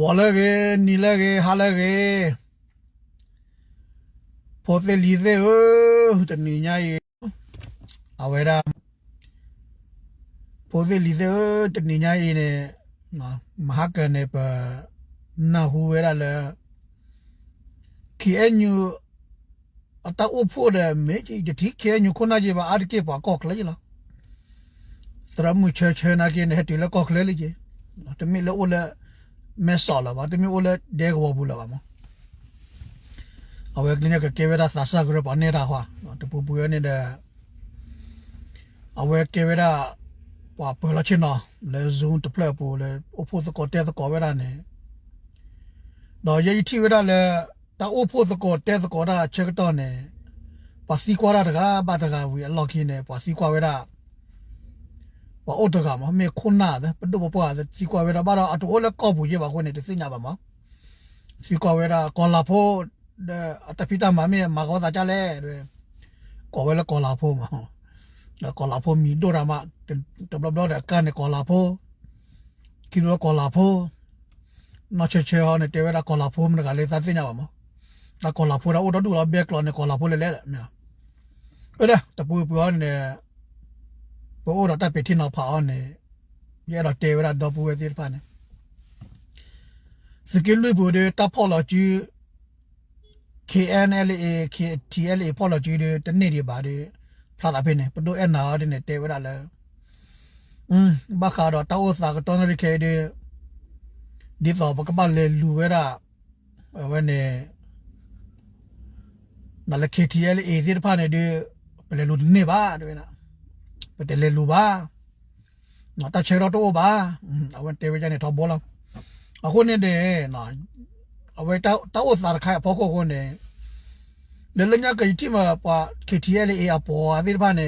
ဝါလည်းကေနီလည်းကေဟာလည်းကေပေါ်တယ်လီသေးဟိုတနင်္ညာရီအဝဲရာပေါ်တယ်လီသေးတနင်္ညာရီနဲ့နော်မဟာကနေပနာဟူဝဲရလဲ KNU အတအဖို့တဲ့မေကြီးတတိ KNU ခုနကြီးပါအရကေပါကောက်လေလားစရမှုချေချေနာကိနေတီလကောက်လေလေကြီးတမီလောလ မဲဆော်လာပါတမီအိုလဒေဂဝဘူးလာပါမအဝဲကလင်းကကေဝရာဆာဆာဂရပအနေရာဟွာတပူပူရနေတဲ့အဝဲကေဝရာပါပလာချင်နော်လေဇုံတပလပူလေအဖို့စကောတဲစကောဝဲရာနေတော့ယေတီဝဲရာလေတာအဖို့စကောတဲစကောရာချက်တော့နေပါစီကွာရာတကားပါတကားဝီအလော့ခင်းနေပါစီကွာဝဲရာ ဘာအော်တကမမေခုနာတဲ့ပဒပပွားတဲ့ကြီးကွာဝဲတာဘာတော့အတူလည်းကောက်ဘူးရပါခွနဲ့တစိညာပါမှာစီကွာဝဲတာကော်လာဖို့အတပိတာမမေမကောတာကြလဲတဲ့ကော်ဝဲလည်းကော်လာဖို့မှာတော့ကော်လာဖို့မီဒိုရာမတဘလဘလတဲ့ကန်ကော်လာဖို့ကီလိုကော်လာဖို့နော်ချေချေဟောနဲ့တေဝဲတာကော်လာဖို့မကလေးသတိညာပါမှာတော့ကော်လာဖို့တော့တော့တူတော့ဘက်ကလောနဲ့ကော်လာဖို့လဲလဲမြာအဲ့ဒါတပူပူဟောနဲ့ ဘောရတာပတိနော်ဖာနေရတော့တေဝဲတာတော့ပူဝဲတိဖာနေစကီလူဘူတဲ့တပ်ဖော်လာကြီး KNLA KTLA ဖော်လာကြီးတဲ့တနေ့တွေပါတယ်ဖလာတာဖိနေပဒိုအနာတဲ့နဲ့တေဝဲတာလဲอืมဘာခါတော့တောက်စာကတော့ရခဲတဲ့ဒီတော့ဘကပလေလူဝဲတာဝဲနေနလ KTLA ဒီဖာနေတဲ့ပလေလူနေပါတဲ့နာ ပတလေလူပါနော်တချေရတော့ပါအဝဲတေဝဲကြနေတော့ဘောလားအခုနေတဲ့နော်အဝဲတောက်တောက်စာခိုင်ဖောက်ခုနေလေလညာကတိမပါ KTL အေအပေါ်အဒီဘာနေ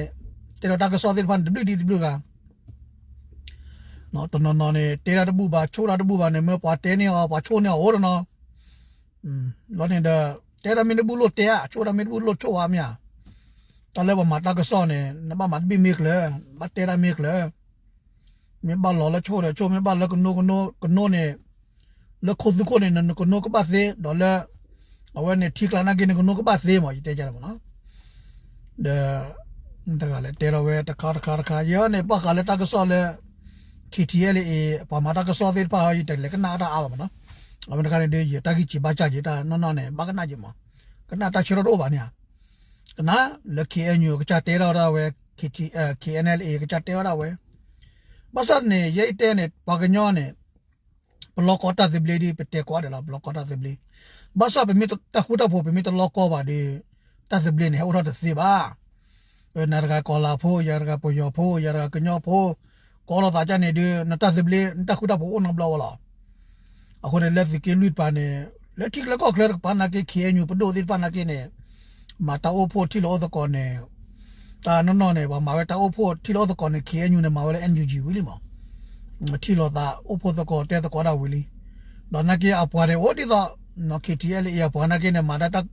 တေတော့တကစောဒီဘာ WDW ကနော်တနော်နော်နေတေရတဘူပါချိုးရတဘူပါနေမပွားတဲနေအောင်ပွားချိုးနေဟောရနော်อืมလောနေတဲ့တေရမင်းဘူးလို့တေရချိုးရမင်းဘူးလို့ချိုးပါမြာ တလည်းဘာမတကစောနေနမမတ်ဘီမိကလေမတေရမိကလေမြဘလောလချိုးရချိုးမြဘလကနိုကနိုကနိုနေလခုဒကိုနေနကနိုကပါစေဒေါ်လာအဝဲနဲ့ထီကလာနာကိနေကနိုကပါစေမောတဲကြတယ်မနော်တဲ့တကလည်းတေရဝဲတခါတခါတခါရောနေပခါလည်းတကစောလဲ KTL အေပမာတကစောသေးပါရတဲ့လေကနာတာအားပါမနော်အမတကလည်းဒီတကီချီပါချချီတာနော်နော်နဲ့ဘကနာကြီးမကနာတချရတော့ပါညာ ကနာလ KNU ကချတဲရတာဝဲ KT KNL ကချတဲရတာဝဲဘဆတ်နေရိတ်တဲနဲ့ပကညောနဲ့ဘလော့ကောတာသဘလီဒီပတဲကွာတယ်လားဘလော့ကောတာသဘလီဘာသာပမီတခုတာဖို့ပမီတလောကောပါဒီတသဘလင်းဟောရတဲ့စီပါနာရကကောလာဖို့ရကပိုယောဖို့ရကကညောဖို့ကောလာတာကြနေဒီနတသဘလင်းတခုတာဖို့နဘလာဝလာအခုလည်းလက်စီကလွိပါနေလက်တိကလကောကလပါနာကေခေညူပဒိုဒီပါနာကေနေ မတာအိုဖို့တီလောသကောနေတာနော်နော်နေပါမှာပဲတာအိုဖို့တီလောသကောနေခေညူနေမှာပဲ NUG ဝီလီမောတီလောတာအိုဖို့သကောတဲသကောတာဝီလီတော့နကေအပွားတယ်ဟိုဒီတော့နော် KTL ရဘာနာကိနေမာတာတက်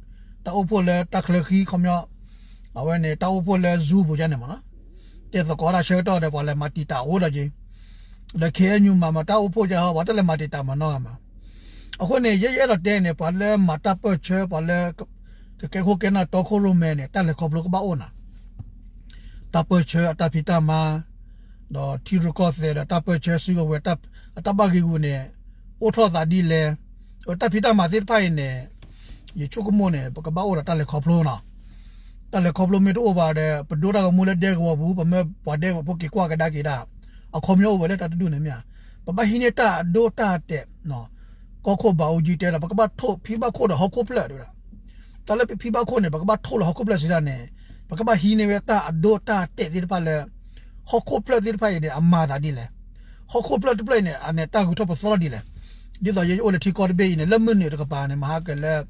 တောက်ဖို့လဲတက်ခလခီခမြောအဝဲနေတောက်ဖို့လဲဇူးဖို့ကြနေမနော်တဲ့သကောရာရှေတော့တယ်ဘာလဲမတီတာဟိုတော့ကြီးလက်ခဲညူမှာမတောက်ဖို့ကြဟောဘာတလဲမတီတာမနော်မှာအခုနေရရတော့တဲနေဘာလဲမတာပချေဘာလဲတ ကယ်ခိုကဲနာတော့ခိုလိုမဲနေတက်လက်ခေါပလို့ကပါအိုနာတပချေအတဖီတာမှာတော့တီရကော့တဲ့တပချေစီကိုဝက်တပ်အတပဂီကူနေအိုထောတာဒီလဲတဖိတာမာတိဖိုင်နေယေချုကမွန်နေပကဘာဝရတလေခေါပလိုနာတလေခေါပလိုမီတိုဘာတဲ့ပဒိုရာကမူလက်တဲ့ကောဘူးပမေပွားတဲ့ပုတ်ကေကွာကဒါကေဒါအခေါမျိုးဝဲတတူနေမြပပဟိနေတာဒိုတာတဲ့နော်ကောခိုဘာဦးကြီးတဲ့ပကဘာထိုဖိဘခိုတော့ဟောခိုပလက်တို့တလေ ဖိဘခိုနေပကဘာထိုလဟောခိုပလက်စီဒါနေပကဘာဟိနေဝတာအဒိုတာတဲ့ဒီပါလေဟောခိုပလက်ဒီပါရတဲ့အမာတာဒီလေဟောခိုပလက်ဒီပလက်နေအနေတာကူတော့ပစောဒီလေဒီတော့ရေအိုလက်တီကော်ဘေးနေလက်မနေတကပါနေမဟာကလည်း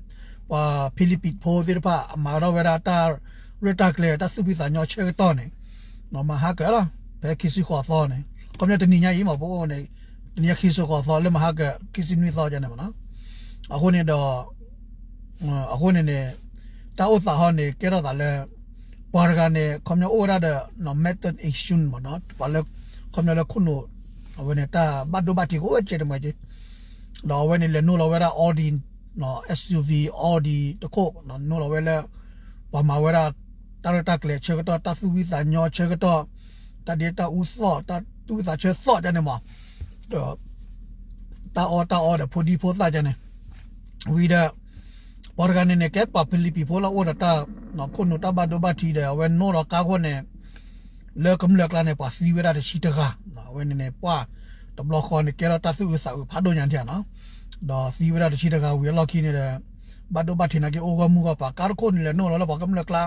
ပါဖိလိပစ်ဖိုဒီပါအမာရဝရတာရတာကလေတသုပိသာညောချေတော့နေနော်မဟာကလားဘယ်ကိစီခေါ်သောနေကွန်မြူတနီညာရေးမှာဘောနေတနီခိဆိုခေါ်သောလည်းမဟာကကိစီနွေသောကြနေမနော်အခုနေတော့ အခုနေနေတာဥသာဟောနေကဲတော့တာလဲပါရကနေကွန်မြူအိုရတဲ့နော် method action မနော်ပါလဲကွန်မြူလခုနိုအဝနေတာဘတ်ဒိုဘတ်တီကိုအချက်တမကြီးတော့ဝဲနေလေနိုးလောဝဲတာ Audi နော် SUV Audi တခုနော်နိုးလောဝဲလေဘာမဝဲတာတာရတာကလေချေကတော့တသုဝိစာညောချေကတော့တဒေတာဥစောတတူစာချေစောကြနေမှာတော့တာအော်တာအော်တဲ့ဖိုဒီဖိုသားကြနေဝီဒါ ဘော်ဂန်နေကပ်ပါဖလီပီဖိုလာအော်တာနော်ခုနတာဘဒိုဘတီတဲ့ဝဲနိုးတော့ကာခွနဲ့လေကမ်လကလာနေပါစီဝဲတာရှိတကာနော်ဝဲနေနေပွားတဘလခေါ်နေကြတော့တသုဝိစာဖာဒိုညာတဲ့နော်တော့စီဝရတရှိတကဝေလောက်ခိနေတဲ့ဘတ်တော့ဘတ်ထင်ကအိုကမှုကပါကာကိုနေလဲနော်လောဘာကမလကလာ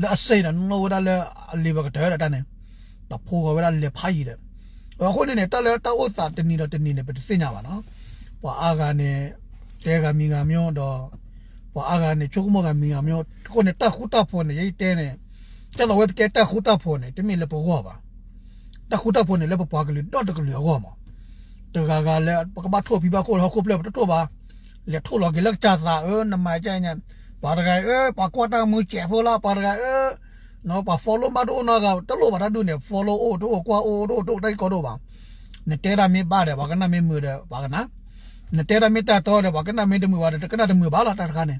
လက်အစိနနော်ဝဒလဲအလီဘကတဲ့တန်းနေတော့ဖိုးကဝရလဲဖိုင်တဲ့အခုနေတက်လဲတောက်စာတနီတော့တနီနေပဲသိညာပါနော်ပွာအာကနေတဲကမီကမျိုးတော့ wa aga ne chokmo ga mi ga myo ko ne ta khuta pho ne yei te ne ta lo web ke ta khuta pho ne te mi le po wa ba ta khuta pho ne le po pa ga le dot ga le wa ma ta ga ga le ka ba tho bi ba ko ha ko ple to to ba le tho lo ge lak cha sa e na ma cha ne ba ga e pa ko ta mu che pho la pa ga e no pa follow ma do na ga ta lo ba da do ne follow o do kwa o do do dai ko do ba ne te ra mi ba de ba ga na mi mu de ba ga na နာမေမှုတယ်ဘာကနာနေတဲရမေတာတော့တယ်ဘာကနာမေတမှုပါတယ်တကနာတမှုဘာလာတာခါနေ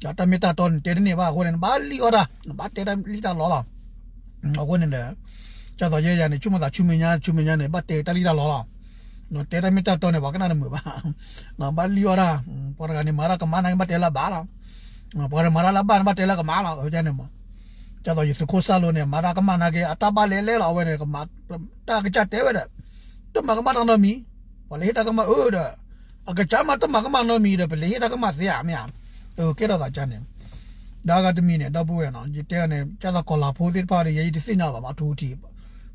ကြတာမေတာတော့တဲနေပါခေါ်နေဘာလီအော်ဒါဘာတဲရလီတာလောလာအခုနေတယ်ကြတော့ရဲရနေချုမတာချုမညာချုမညာနေဘာတဲတလီတာလောလာ no tera mita to ne ba kana mu ba no ba li ora por ga ni mara ka mana ba tela ba la no por mara la ba ba tela ka ma la ho ja ne mo ja do yi su ko sa lo ne mara ka mana ke ata ba le le la we ne ka ma ta ka cha te we da to ma ka ma no mi pa le ta ka ma o da a ka cha ma to ma ka ma no mi da pa le ta ka ma se ya mi ya o ke da da ja ne ဒါကတမီနဲ့တော့ပွဲနော်ဒီတဲနဲ့ကျတော့ကောလာဖိုးသစ်ပါရရေးဒီစိနာပါမထူးတီ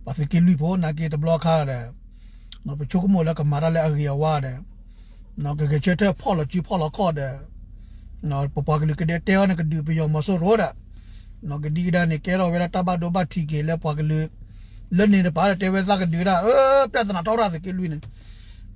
ပါစကီလူဖို့နာကေတဘလော့ခါတဲ့နော်ပချုကမောလကမာရလေအဂီယဝါတဲ့နော်ကကချက်တဲ့ဖော်လကြည့်ဖော်လခေါ်တဲ့နော်ပပကလကတဲ့တဲနကဒီပယောမဆိုရောတဲ့နော်ကဒီဒါနေကဲတော့ဝဲတာဘဒိုဘတီကေလေပကလေလနေပါတဲ့ဝဲစားကဒီဒါအဲပြဿနာတော့ရစကေလူနေ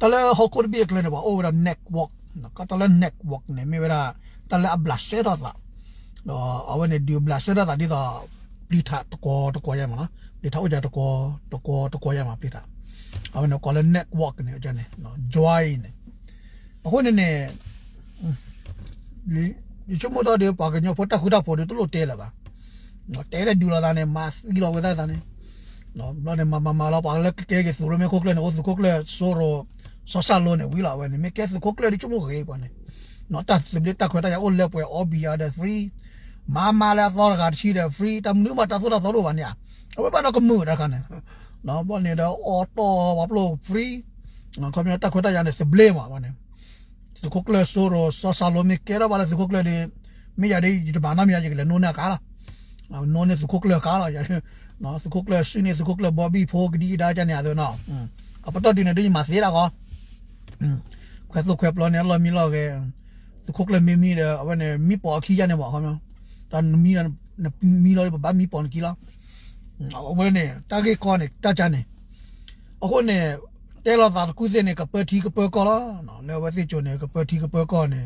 လာတဲ့ဝဲ te tho do ta ko mu ka ne maram ni ka ne te ra le no sinya la ba klo la ba o te ra da jare ako pe ke ba nya pho di sa sa ma ne pe mara pi da ne pe mi ta na pe lo ba sa pe mi no komyo ta connect connect la me to ba ne te nya ba ta le ho ko bi kle ne ba o ra neck walk no ka ta le neck walk ne mi ra ta le a blush se ra sa no awe ne di blush se ra da di da ပလိထတကောတကောရမှာနော်ပလိထဥကြတကောတကောတကောရမှာပလိထအဝနကောလ network နေအကြနေနော် join နေအခုနေနေဒီဒီချမတော်တဲ့ပါကညဖတ်ခုတာပေါ်တယ်လို့တဲလာပါနော်တဲတဲ့ဒူလာတာနဲ့ mass ဒီလိုဝဲတာနဲ့နော်ဘာနဲ့မမမလာပါလက်ကဲကဲဆိုရမေခုကလည်းနော်ဆိုခုကလည်းဆိုရော ဆောဆာလုံးနဲ့ဝီလာဝဲနေမေကဲစခုကလည်းဒီချမခေပါနဲ့နော်တတ်စပလက်တက်ခွဲတာရအိုလက်ပွဲ OBR တဲ့ free မာမာလာသောကရှိတယ် free တမနုမတသောသောလို့ပါညာအဝဘာတော့ကမှုရခနဲ့နော်ဘောနေတော့ auto ဘာလို့ free နော်ကွန်ပျူတာခွတ် ရနေစဘလေမှာပါနေစကုကလဆိုရောဆဆာလိုမီကဲရပါလားစကုကလဒီမိရဒီဒီဘာနာမရကြီးကလည်းနိုးနေကားလားနိုးနေစကုကလကားလားရနော်စကုကလစင်းနေစကုကလဘော်ဘီဖိုကဒီဒါကြနေရတော့နော်အပတော့ဒီနေဒီမှာစေးတာကောခွဲစုခွဲပလောနေလောမီလောကဲစကုကလမီမီတဲ့အဝနေမီပေါ်ခီရနေပါခေါမျိုး tan mi na mi lo ba mi pon kila a we ne ta ke ko ne ta cha ne a ko ne te lo da ku se ne ka pe thi ka pe ko la no le we se cho ne ka pe thi ka pe ko ne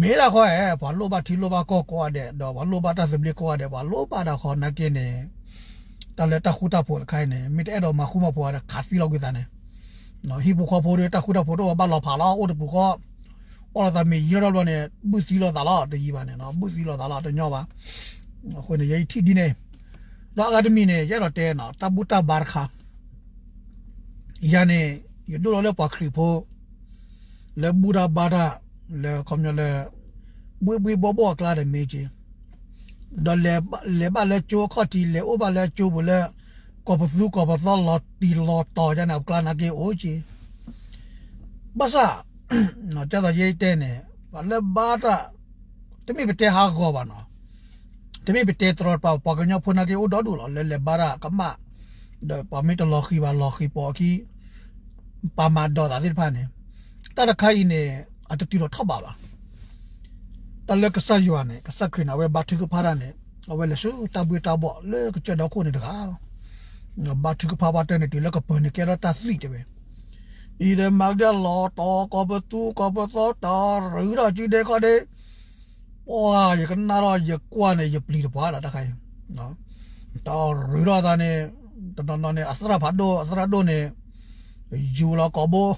me la ko e ba lo ba thi lo ba ko ko de do ba lo ba ta se ble ko de ba lo ba da ko na ke ne ta le ta khu ta pho khai ne mi te do ma khu ma pho da kha si lo ke ta ne no hi bu ko pho de ta khu ta pho do ba lo pha la o de bu ko အော်ဒါမေရတော့လည်းဘူးစီလောသာလာတကြီးပါနဲ့နော်ဘူးစီလောသာလာတညောပါခွနေရိတ်တီဒီနေတော့အကဒမီနေရတော့တဲနော်တဘူတာဘာခါယနေရဒိုလည်းပါခရီဖိုလေဘူရာဘာဒါလေကွန်မြလေဘူဘူဘောဘောကလာတဲ့မေကြီးဒလေလေဘာလေချိုခတီလေအိုဘာလေချိုဘလေ ကောပစုကောပသောလော်တီလော်တော်ကြနေကလာနာကေအိုချီဘာသာနော်ကြတော့ရေးတဲ့နေဘာလဲဘာတာတမိပတဲဟာခေါ်ပါနော်တမိပတဲတော်ပါပကညဖနာကေဥဒဒူလဲလဲဘာရာကမဒပမီတလော်ခီဘာလော်ခီပေါ်ခီပါမာဒေါ်ဒါဒီဖာနေတတာရခိုင်နေအတတီတော့ထောက်ပါပါတလကဆာယွာနေကဆာခရနာဝဲဘာတူကဖာရနေအဝဲလဆူတပွေတဘောလေကချတော့ခုနေတကား ဘာတူကဖာပါတဲ့နေတီလကပနေကရတာစီတဲ့ပဲဤရမဂလောတော့ကဘတူကဘသောတာရူရာကြည့်တဲ့ခါတဲ့ဝါရကနာရရကွာနေရပလီတပွားလာတခိုင်နော်တော့ရူရာတာနေတတော်တော်နေအစရဖတ်တော့အစရတော့နေယူလာကဘော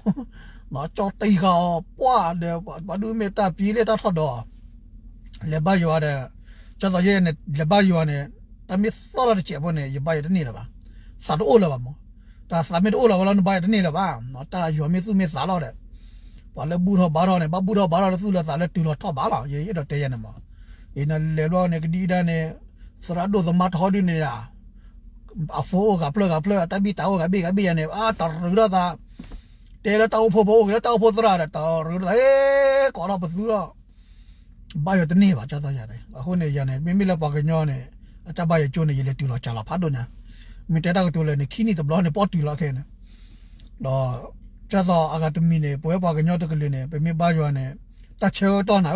နော်ကြောက်တိတ်ခါပွားတယ်ဘာလို့မေတာပြေးလေတာထတော့လေဘရွာတဲ့ကျတော့ရဲ့နဲ့လေဘရွာနဲ့တမစ်စောရတဲ့ချက်ပေါ်နေရပါရတဲ့နေလားပါ စာတော့လာပါမောဒါစာမေတော့လာဝလာနဘရတဲ့နေလားပါနော်တာရွာမေစုမေစာတော့တဲ့ဘာလဲဘူးတော့ဘာတော့နေဘာဘူးတော့ဘာတော့သူ့လာစာလဲတူတော့ထောက်ပါလားရေရတော့တဲရနေမှာအင်းလေလောနေကဒီဒါနေစရဒိုသမတ်ဟောဒီနေလားအဖိုးကပလကပလတဘီတောကဘီကဘီရနေအာတော်ရတာတဲလတောဖို့ဖို့ကတောဖို့သရတာတော်ရဟေးကောတော့ဘသူတော့ဘာရတနေပါကြတော့ရတယ်အခုနေရနေမိမိလည်းပါကညောနေအတဘရကျိုးနေရလေတူတော့ချလာဖတ်တော့ညာ မိတဲတော့တူလေနေခီနီတဘလောနေပေါ်တူလာခဲနေတော့ကြတော့အကတမီနေပွဲပါကညောတကလေးနေပြမိပါရွာနေတချေတော့နာ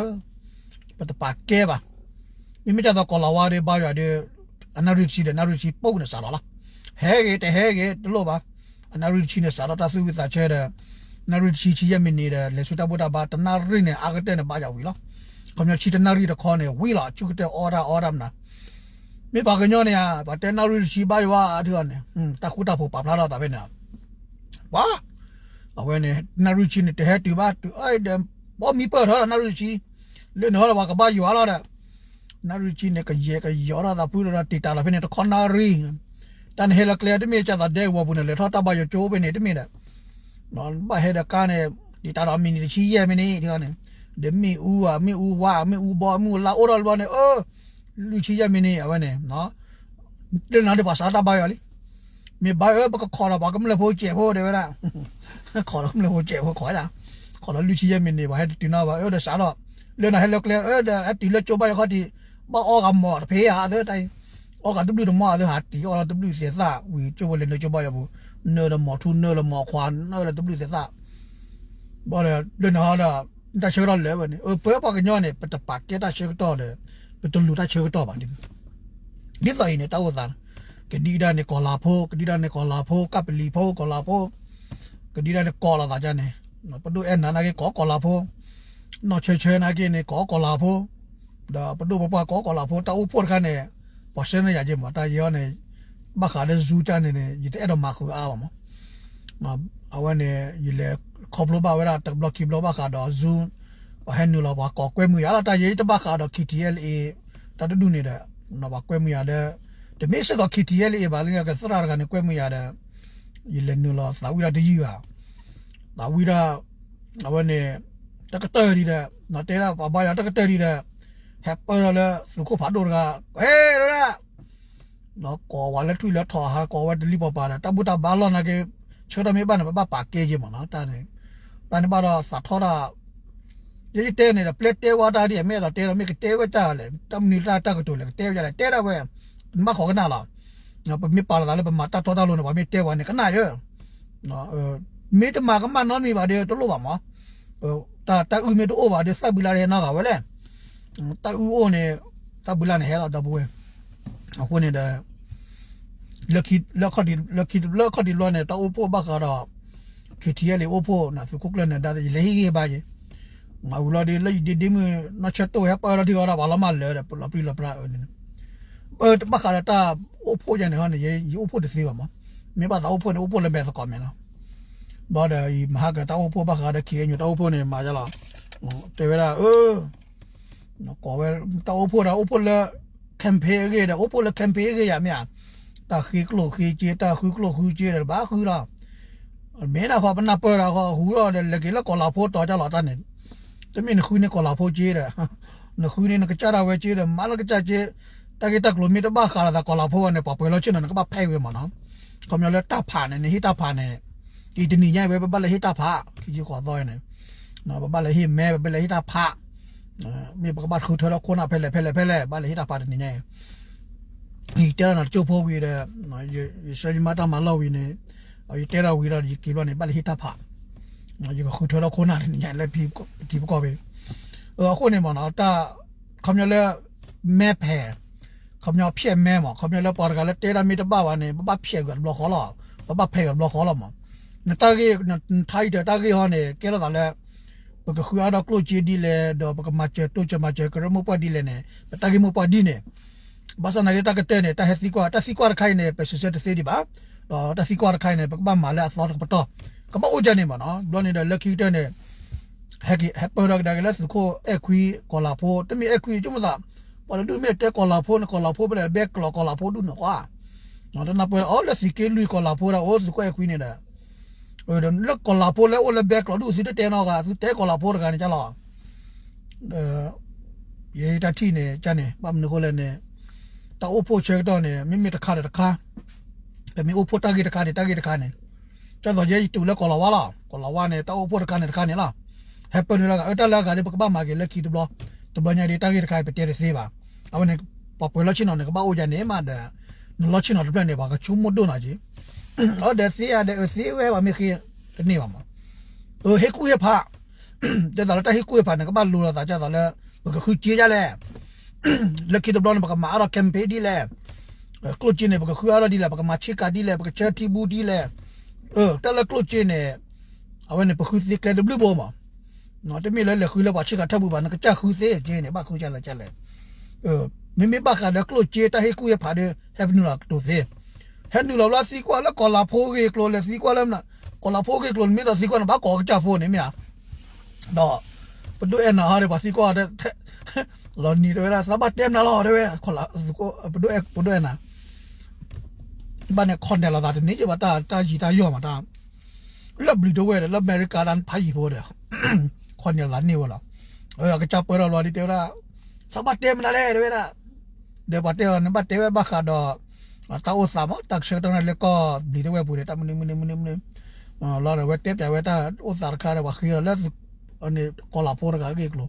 ပတ်ပါကဲပါမိမိကြတော့ကောလာဝါတွေပါရွာတွေအနာရီချီတဲ့နာရီချီပုတ်နေစားတော့လားဟဲကေတဟဲကေတလို့ပါအနာရီချီနေစားတော့တဆူဝိသာချဲတဲ့နာရီချီချီရမနေတယ်လေဆူတာဘတာဘာတနာရီနဲ့အာကတဲ့နဲ့ပါကြဝီလားကမြချီတနာရီတခေါ်နေဝီလာချုကတဲ့အော်ဒါအော်ဒါမနာ မေပါကညောနေဘာတနာရီချီပါရွာအထရနေဟွန်းတခုတဖို့ပါဖလာတော့တာပဲနာဝါအဝဲနေနာရီချီနေတဟဲတူပါတူအဲ့ဒဘောမီပါတော့နာရီချီလေနော်ဘာကပါရွာလာတဲ့နာရီချီနေကရေကယောရတာပူရတာတီတာလာဖနေတခေါ်နာရီတန်ဟဲလကလေတမေချတာဒဲဝဘူးနေလေထောတာပါရချိုးပဲနေတမေတဲ့နော်ဘာဟဲဒကာနေဒီတာတော်မီနီချီရဲမနေဒီကနေဒမီဦးဝမီဦးဝမီဦးဘောမီလာအော်ရလဘနေအော်လူချီရဲမနေအဝနေနော်တဲ့နာတဲ့ပါစားတာပါရလီမေဘာရဘကခေါ်တာဘာကမလဲဖို့ကျေဖို့တယ်ဗလားခေါ်တော့မလဲဖို့ကျေဖို့ခေါ်တာခေါ်တော့လူချီရဲမနေဘာဟဲဒီ နာပါအဲ့ဒါစားတော့လေနာဟဲလကလေအဲ့ဒါအတီလက်ချိုးပါရခတိဘာအော်ကမော်ဖေးရတဲ့တိုင်အော်က W တော့မအားဟာတီအော် W စေစာဝီချိုးလေနေချိုးပါရဘူးနော်တော့မထူနော်တော့မခွာနော်တော့ W စေစာဘာလဲလေနာလာတချေရလဲဘနေအပေါ်ပါကညောနေပတပါကဲတချေတော့တယ်ပတလူတချေတော့ပါဒီဒီတိုင်းနေတော့သာကဒီဒါနေကောလာဖိုကဒီဒါနေကောလာဖိုကပလီဖိုကောလာ ဖိုကဒီဒါနေကောလာတာကြနေနော်ပဒုအဲနာနာကေကောကောလာဖိုနော်ချေချေနာကေနေကောကောလာဖိုဒါပဒုပပကောကောလာဖိုတောက်ဖို့ခါနေပါစနေရကြမှာတာရောနေဘခါတဲ့ဇူတန်နေရတဲ့တော့မခုအားပါမမအဝနဲ့ရလေခေါပလိုပါဝရတက်ဘလော့ကီဘလော့ဘခါတော့ဇူဘာ ဟန်နူလာဘာကောကွဲမှုရလာတာရေးတဘခါတော့ KTLA တတဒူနေတဲ့နော်ဘာကွဲမှုရတဲ့တမေစက KTLA ဘာလင်းကစရာကနေကွဲမှုရတဲ့ရလေနူလာသာဝရတကြီးပါသာဝရအဝနဲ့တကတော်ရီတဲ့နော်တဲရဘာဘာရတကတော်ရီတဲ့ဟက်ပေါ်လာစုကိုဖတ်တော့ကဟဲရနော်ကောဝါလက်ထွေလက်ထော်ဟာကောဝါဒလီပပါတာတဘူတာဘာလောနာကေချိုတမေဘာနဘပါကေကြီးမနော်တာနေတန်ပါတော့စာထောတာ ဒီတဲနေပလက်တဲဝါတာဒီအမဲတော့တဲတော့မေကတဲဝတာလေတမ်နီလာတာကတူလေတဲရလေတဲတော့ဝဲမခေါကနာလားနော်ပမေပါလာလေပမာတာထောတာလို့နော်ပမေတဲဝါနေကနာရနော်မေတမာကမနော်နေပါတယ်တလို့ပါမဟိုတာတာဥမေတို့ဘာဒီစပ်ပူလာတဲ့နောက်ကဝဲလေ ta u o ne ta bula ne hela da buwe ako ne da lucky lucky lucky lucky lo ne ta u po ba ka da KTL le o po na su ko kle ne da le hi ba je ma u lo de le de de mu na cha to ya pa ra di ora ba la ma le da la pri la pra ne e ba ka da ta o po je ne ha ne ye o po de se ba ma me ba da o po ne o po le me sa ko me na ba da i ma ha ka ta o po ba ka da ki nyu ta o po ne ma ja la te ve da ơ နော်ကောဝဲတောဖို့တာအဖို့လက်ကမ်ပေးရဲ့အဖို့လက်ကမ်ပေးရဲ့ရမြတာခိကလိုခိချေတာခိကလိုခိချေဘာခူလာမဲနာဖာပနာပရာဟဟူရောလက်ကလကောလာဖို့တော်ကြလာတဲ့ တမင်းခုနေကောလာဖို့ချေတယ်နခုနေကကြရဝဲချေတယ်မလကကြချေတကတကလိုမီတဘာခါလာကောလာဖို့နဲ့ပပွေလို့ချင်တယ်ကဘာဖဲဝဲမနော်ကမျောလက်တဖာနဲ့ဟိတဖာနဲ့ဒီတနီညပဲဘဘလက်ဟိတဖာခိချေခေါ်တော့နေနော်ဘဘလက်ဟိမဲဘဘလက်ဟိတဖာมีปกบัดคือเธอเราคนอ่ะเพลเพลเพลบ้านเลยที่ตาปาดนี่ไงนี่เจ้าน่ะจูโพวีเด้เนาะยสริมาตามาลอวีเนี่ยเอาเตราวีรากี่ล้อเนี่ยบ้านเลยที่ตาผา နော်ဒီကခုထော်တော့ခုနာနေညလက်ပြီးဒီပကောပဲအခုနေမနော်တာခမရလဲမဲဖဲခမရဖြက်မဲမခမရလဲပေါ်ကလည်းတေရာမီတပါပါနေပပဖြက်ကဘလခေါ်လာပပဖဲကဘလခေါ်လာမနတာကြီးထိုက်တာကြီးဟောနေကဲတော့လည်းဘကခူရတော့ကလိုချီဒီလေတော့ဘကမချတူချမချကရမပဒီလေနေတာကြီးမပဒီနေဘာစနာရတာကတဲ့နေတာဟက်စီကွာတစီကွာခိုင်နေပစစတစီဒီပါတော့တစီ ကွာခိုင်နေဘကမမာလာသောတော့ပတော့ကမအိုကြနေမနော်ဘလနေတဲ့ lucky တဲ့နေဟက်ကဟက်ပေါ်တော့ဒါကလည်းစကိုအခွီကောလာဖို့တမီအခွီကျမသာဘာလို့ဒီမဲ့တဲကောလာဖို့နကောလာဖို့ပဲဘက်ကလောကောလာဖို့ဒုနော်ကွာနော်တော့နပွဲအော်လက်စီကလူကောလာဖို့တော့အိုစကိုအခွီနေတာဟိုတော့လက်ကောလာဖို့လဲအိုလက်ဘက်ကလောဒုစီတဲ့နော်ကသူတဲကောလာဖို့တကနေကြလားအဲရေတတိနေကြနေဘာမနကိုလည်းနေတော့ဖို့ချက်တော့နေမိမိတခါတခါဒါမီအိုဖို့တာဂီတခါတခါတခါနေ ကျတော့ရေးတူလက်ကောလာဝါလားကောလာဝါနေတော့ဖို့တခါနေတခါနေလား happen လာအတလာကလည်းပကပမာကလည်းခီတဘလတဘညာဒီတာဂီတခါပဲတဲ့စေပါအဝနေပပလချင်နော်ကဘာအိုကြနေမှာဒါနော်ချင်နော်ပြန်နေပါကချုံမဒိုနာကြီးအော်ဒါစီရတဲ့စီဝဲပါမခီနေပါမဟိုဟေကူရဖာတဲ့တော့တဟေကူရဖာကဘာလူလာတာကြတော့လေဘကခုကြည့်ကြလဲလက်ခီတဘလဘကမာရကမ်ပေဒီလဲကလုချင်းနေဘကခူရဒီလဲဘကမာချီကာဒီလဲဘကချာတီဘူဒီလဲ เออแต่ละกลุ่มเนี่ยเอาไว้ในประคุสิกเลยดับลิบอมาเนาะแต่มีเลยเลยคือเราบอกชื่อกันทับบุบันก็จะคุเสเจเนี่ยบ้าคุจะละจะเลยเออมีมีบ้ากันแล้วกลุ่มเจตาให้กูยผ่าเดให้เป็นหลักตัวเสเห็นดูเรกละสีกว่าแล้วก็ลาโพเกกลัวเลยสีกว่าแล้วนะก็ลาโพเกกลัวมีเราสีกว่านะบ้าก็จ้าโฟนี่มั้ยอะดอกปดเอ็นนะฮะเดี๋ยวสีกว่าเดี๋ยวเรานี่ดี๋ยวเวลาสบัดเต็มนะรอดี๋ยวยคนละปดเอ็นปดเอ็นนะ ခွန်တယ်လာတာနေကြပါတာတာကြီးတာရော့မှာတာလက်ဘလီတော့ဝဲလက်အမေရိကန်ဖိုင်ဖို့တယ်ခွန်တယ်လာနေဝလားအဲကချပ်ပေါ်လော်ဒီတေရာစပတ်တယ်နာလေတွေလားဒေပတ်တယ်နဘတ်တယ်ဘာခါတော့တာဥစားမတက်ရှက်တော့လည်းကောဘလီတော့ဝဲပူတယ်တမနေမနေမနေမနေလာရဝဲတက်ပြဝဲတာဥစားခါရပါခီရလက်အနေကောလာဖိုးရကကေကလို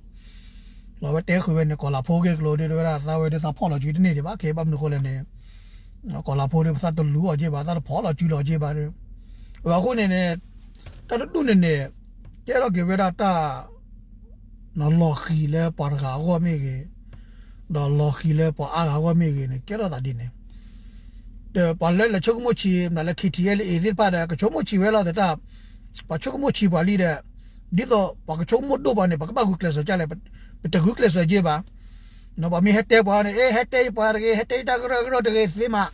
လောဝဲတဲခွေနဲ့ကောလာဖိုးကေကလိုဒီလိုရသာဝဲဒီသာဖော်လို့ကြည့်နေတယ်ပါခေဘမ်နခိုလည်းနေ ကောလာဖိုးတွေပတ်တော့လူအကြည့်ပါသာဖော်လို့ကြည့်လို့ကြည့်ပါတယ်ဟိုအခုနေနေတတ်တူနေနေတဲတော့ကေဝဲတာတာနော်လော်ခီလဲပါရကာဟောမေကေဒေါ်လော်ခီလဲပါအားဟောမေကေနေကဲတော့တာဒီနေတဲ့ပါလဲလချုံမချီမလခီတီရဲအေဒီပါတဲ့ကချုံမချီဝဲလာတဲ့တာပါချုံမချီပါလီတဲ့ di to pa ko chong mo do ba ne pa ba gu class cha le pa ta gu class je ba no ba mi hete ba ne e hete pa ge hete ta gro gro de ge si ma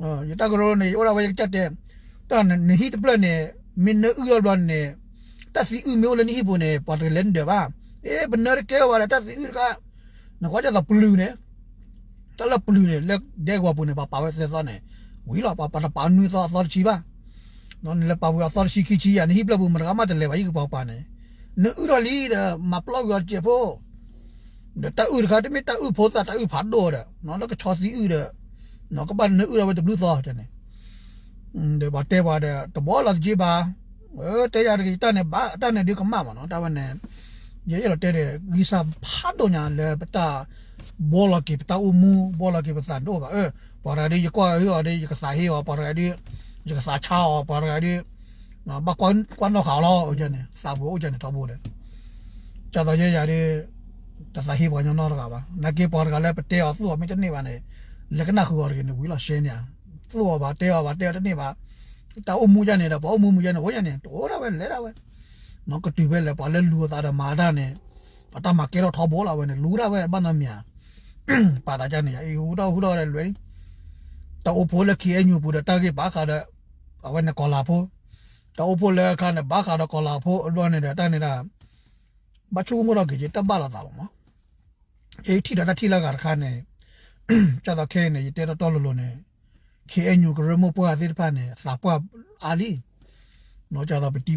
oh ya ta gro ne ora ba cha de ta ne hi de plan ne min ne u ba ne ta si u me o le ni hi bo ne pa de len de ba e ba ne ke wa ta si u ka na ko ja da plu ne ta la plu ne le de gwa bu ne ba pa we se sa ne wi la pa pa pa nu sa sa chi ba နော်လေပါဘူးအသောရှိခိချီရနေဟိပလဘူးမရမတလေဘာကြီးပေါ့ပါနေနဥရလီဒမပလော့ရချေဖို့ဒ တအူခါတမီတအူဖောစာတအူဖတ်တော့တယ်နော်လည်းကချောစီဦးတယ်နော်ကပန်နဦးရဝတ်ဘလူးသောတယ်เดี๋ยวบัดเดี๋ยวบัดตบอลจีบาเออเตยอะไรตอนเนี่ยบ้าตอนเนี่ยดีกว่ามันเนาะตอนเนี่ยเยอะๆเตยเนี่ยวิสาพัดตัวเนี่ยเลยปตาบอลกีปตาอุมูบอลกีปตาดูบ่เออปอร์ดีก็เออดีก็สายเฮอปอร์ดีก็สาชาวปอร์ดีนะบักควันควันเราขาวเราเออเนี่ยสาบัวเออเนี่ยตบอลเลยจ้าตัวเยอะๆดิ တသဟိဘောညနောကပါနကေပေါ်ကလည်းပတေအောင်သူ့မင်းတနေ့ပါနဲ့လက္ခဏာခုော်ရကနေဝီလာရှင်းညာသူ့ဘာတေအောင်ပါတေအောင်တနေ့ပါတောက်အမှုကြနေတာဘောအမှုမှုကြနေဝရနေတော်တာပဲလဲတာပဲနောက်ကတူပဲလဲပါလဲလူသားတာမာတာနဲ့ပတမကေတော့ထောဘောလာပဲနဲ့လူတာပဲအပနာမြာပါတာကြနေရအေးဟူတော့ဟူတော့လဲလွယ်တောက်ဖို့လဲခီအညူပူတာကေဘာခါတော့အဝဲနဲ့ကောလာဖို့တောက်ဖို့လဲခါနဲ့ဘာခါတော့ကောလာဖို့အလွန်နေတာတန်းနေတာ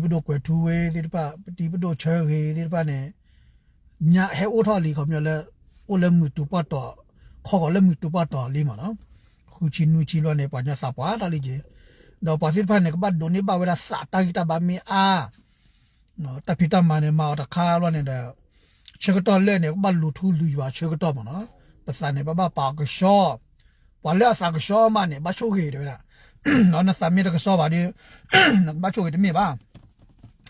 ပဒိုကွယ်ထူဝဲသေးတပါပတိပဒိုချဲခေသေးတပါနဲ့ညာဟဲအိုထော်လီခေါမျိုးလဲအိုလမှုတူပတ်တော့ခေါ်ကလမှုတူပတ်တော့လီမနော်ခုချီနူချီလောနေပါညာစာပွားတာလိကြီးတော့ပါစစ်ဖာနေကဘတ်ဒိုနေပါဝရစာတာဂီတာဘာမီအာ နော်တပိတမနေမောတခါလောနေတဲ့ချေကတော့လဲနေဘတ်လူထူလူရွာချေကတော့မနော်ပစနေဘဘပါကရှောဝါလဲစာကရှောမနေဘချိုခေတယ်လားနော်နစာမီတကရှောပါဒီဘချိုခေတမေပါ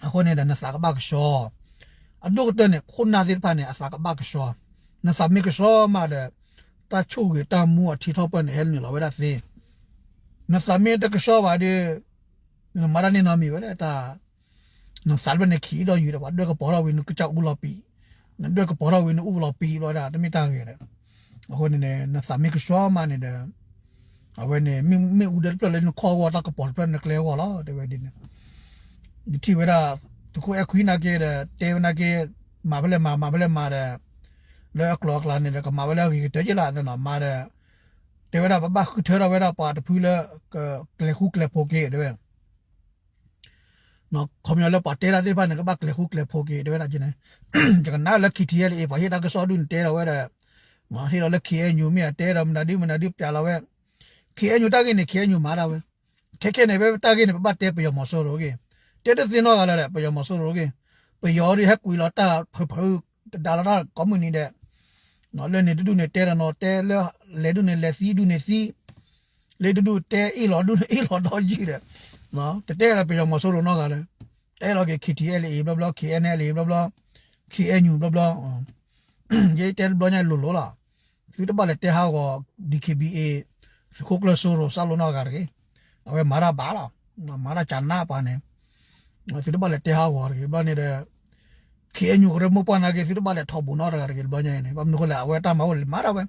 အခုနေတဲ့နစာကဘကရှောအဒုကတဲ့နေခုနာဒီဖာနေအစာကဘကရှောနစာမီကရှောမာတဲ့တာချိုကတာမူအထီထောပန်ဟဲလ်နေလောဝဒါစီနစာမီတကရှောပါဒီမရနေနမီဝဲတာ နစာဘနေခီတော့ယူတော့ဘာတော့ကပေါ်တော့ဝင်ကကြောက်ဦးလောပီနတော့ကပေါ်တော့ဝင်ဦးလောပီလောတာတမိတာခဲ့တယ်အခုနေနစာမီကရှောမာနေတဲ့ awene mi mi udel pla le ko wa ta ko pol pla ne kle wa la de we din di ti we da to ko e kwina ke de te na ke ma bele ma ma bele ma de le clock la ne de ko ma bele ki de ji la de no ma de te we da ba ba ku the da we da pa de phu le kle khu kle pho ke de we no komyo le pa te da de ba ne ko ba kle khu kle pho ke de we da ji ne ja na le ki ti ye le ba ye da ko so dun te da we da ma he lo le ki e nyu mi te da ma di ma di pya la we ခေအညူတာကိနေခေအညူမာတာပဲခေခေနေပဲတာကိနေပပတ်တဲပယောမဆိုရောကေတဲတဲ့စင်းတော့ကလည်းပယောမဆိုရောကေပယောရီဟက်ကွီလာတာဖဖဒါလာကွန်မြူနီတဲ့နော်လဲနေတူနေတဲရနော်တဲလဲလဲတူနေလဲစီတူနေစီလဲတူတဲအီလောတူအီလောတော့ကြီးတယ် နော်တဲရပယောမဆိုရောနော်ကလည်းတဲလောကေခီတီအယ်အေဘလဘလခေအန်အယ်အေဘလဘလခေအညူဘလဘလယေတဲဘလညာလိုလိုလာစီတပါလေတဲဟာကို DKBA စခုကလဆိုရောဆာလိုနာကရကေအဝဲမာရာဘာလာမာရာချန်နာပါနေစီတဘလက်တဲဟာဝါရကေဘာနေတဲ့ခေညူရမပနာကေစီတဘလက်ထောက်ဘူးနော်ရကေဘာညနေဘာမနခလာအဝဲတာမဟုတ်မာရာပဲ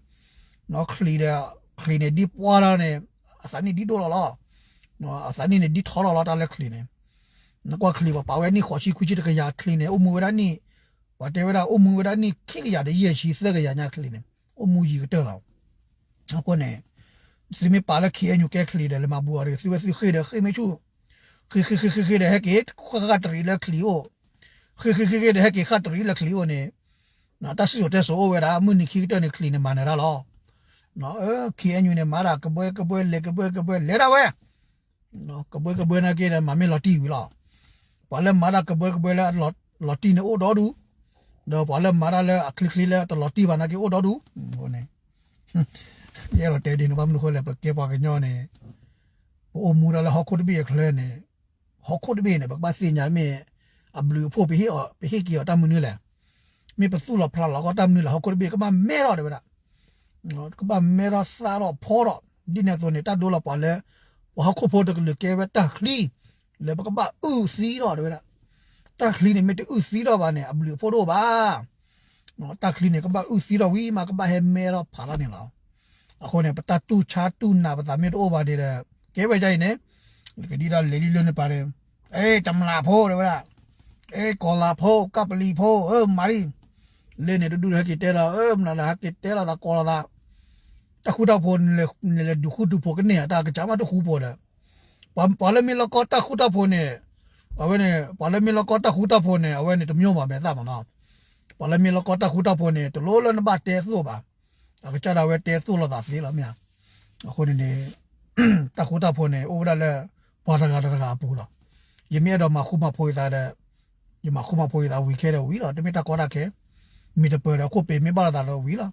နော်ခလီတဲ့ခလီနေဒီပွာလာနေအစနီဒီဒေါ်လာ နော်အစနီနေဒီထော်လာတာလက်ခလီနေနကွာခလီပါပါဝဲနီခေါ်ရှိခုချစ်တကရခလီနေအမှုဝရနီဝတဲဝရအမှုဝရနီခိကရတဲ့ရရှိစက်ကရညာခလီနေအမှုကြီးကတော့အခုနေစလီမပါလခီအညူကဲခလီတယ်လမဘူရီစီဝစီခေတယ်ခေမချူခေခေခေခေတဲ့ဟက်ကစ်ခွာကတရီလက်ခလီအိုခေခေခေတဲ့ဟက်ကခတ်ရီလက်ခလီအိုနေနော်တဆီယိုတက်ဆိုဝဲတာမွနိခိတဲ့နေခလီနေမနေရလောနော်အဲခီအညူနေမာရာကပွဲကပွဲလေကပွဲကပွဲလေရဝဲ နော်ကပွဲကပွဲနာကေမမေလော်တီဝီလောပါလဲမာရာကပွဲကပွဲလာလော်လော်တီနေအိုတော်ဒူတော့ပါလဲမာရာလဲအခလီခလီလဲတလော်တီဘာနာကေအိုတော်ဒူဟိုနေ ye ro te din bam nu khole pa ke pa ke nyo ne o mu la ho ko de bi khle ne ho ko de bi ne ba ba si nya me a blu pho bi hi o bi hi ki o ta mu ni le me pa su lo phla lo ko ta mu ni la ho ko de bi ka ma me ro de ba no ka ba me ro sa ro pho ro di ne so ne ta ဝါခုဖို့တကလေကဲပဲတာခလီလေဘကဘာဥစီတော့တယ်ဗျာတာခလီနေမတူစီတော့ပါနဲ့အဘလူဖို့တော့ပါနော်တာခလီနေကဘာဥစီတော့ဝီမကဘာဟဲမဲတော့ဖာလာနေလားအခုနေပတာတူချာတူနာပတာမြေတော့ပါတယ်ကဲပဲကြိုင်နေကဒီတော့လေလီလုံးနေပါတယ်အေးတမလာဖို့တယ်ဗျာအေးကောလာဖို့ကပလီဖို့အေးမာရီလေနေတူတူဟက်ကေတဲလာအေးမနာလာဟက်ကေတဲလာတာကောလာတာ တခုတော့ဖို့လေလေဒုခုဒုဖို့ကနေတာကကြမှာတခုပေါ်တယ်ပမ်ပါလမီလကောတခုတော့ဖို့နေအဝဲနေပါလမီလကောတခုတော့ဖို့နေအဝဲနေတမျိုးပါပဲသတ်မှာနော်ပါလမီလကောတခုတော့ဖို့နေတလို့လည်းနဘာတဲဆိုပါအခုကြတော့ဝဲတဲဆိုလို့သာစီလားမြအခုနေနေတခုတဖို့နေဥပဒါလဲဘာတကာတကာပူတော့ယမြတော့မခုမဖိုးသားတဲ့ယမခုမဖိုးသားဝီခဲတော့ဝီတော့တမီတကောတာခဲမီတပွဲတော့ခုပေမပါတာတော့ဝီလား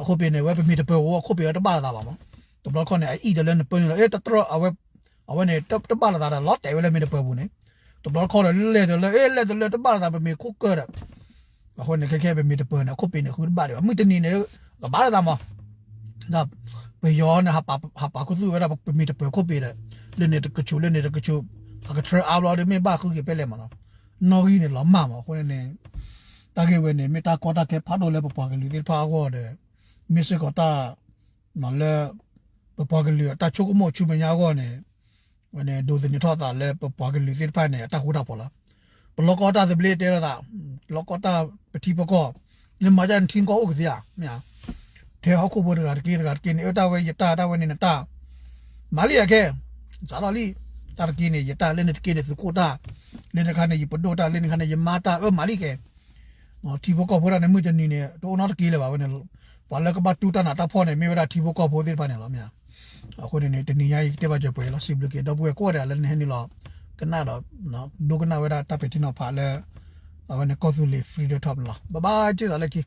အခုပေနေဝဲမီတပွဲဝခုပေတော့ပါတာပါမတဘလခွန်နေအီဒလည်းပွနေလို့အဲတတော်အဝဲအဝဲနေတတပါလာတာလော့တဲဝဲလည်းမီတပွဲဘူးနေတဘလခွန်လည်းလဲတယ်လဲအဲလဲတယ်လဲတပါလာတာပဲမီခုကရအခုနေခဲခဲပဲမီတပွဲနေခုပေနေခုပါတယ်အမှုတနေနေကဘာလာမဒါဘယ်ရောနာဟာပါဟာပါကုစုရတာပမီတပခုပေတယ်လနေတကချူလနေတကချူအကထရအာလော်ဒမေဘာခုကပဲလေမနော်နော်ကြီးနေလောမမခုနေတာကေဝနေမီတာကောတာကေဖာတော့လေပပကလူဒီဖာကောတယ် မစ်စကောတာနော်လေပပကလူတာချုကမောချူမညာကောနေဝနေဒိုစနေထောတာလေပပကလူဒီဖာနေတာခုတာပေါ်လာဘလောကောတာစပလီတဲရတာလောကောတာပတိပကောလေမကြန်ထင်းကောဥကစီယာမြာ te hoko bo de gar ki gar ki ne ta we yata ta we ne ta mali ya ke za la li tar ki ne yata le ne ki ne su ko ta le ne kha ne yi podo ta le ne kha ne yi ma ta e mali ke no ti bo ko bo ra ne mu de ni ne to no ta ki le ba we ne ba le ka ba tu ta na ta pho ne me we da ti bo ko bo de ba ne lo mya အခုနေတနေရည်တက်ပါကြပွဲလားစီဘလကေတော့ပွဲကိုရတယ်လည်းနေနေလို့ကနာတော့နော်ဒုကနာဝရတပ်ပတိနော်ဖာလဲအဝနေကောစုလီဖရီဒ top လားဘဘကြည့်လာလက်ကြီး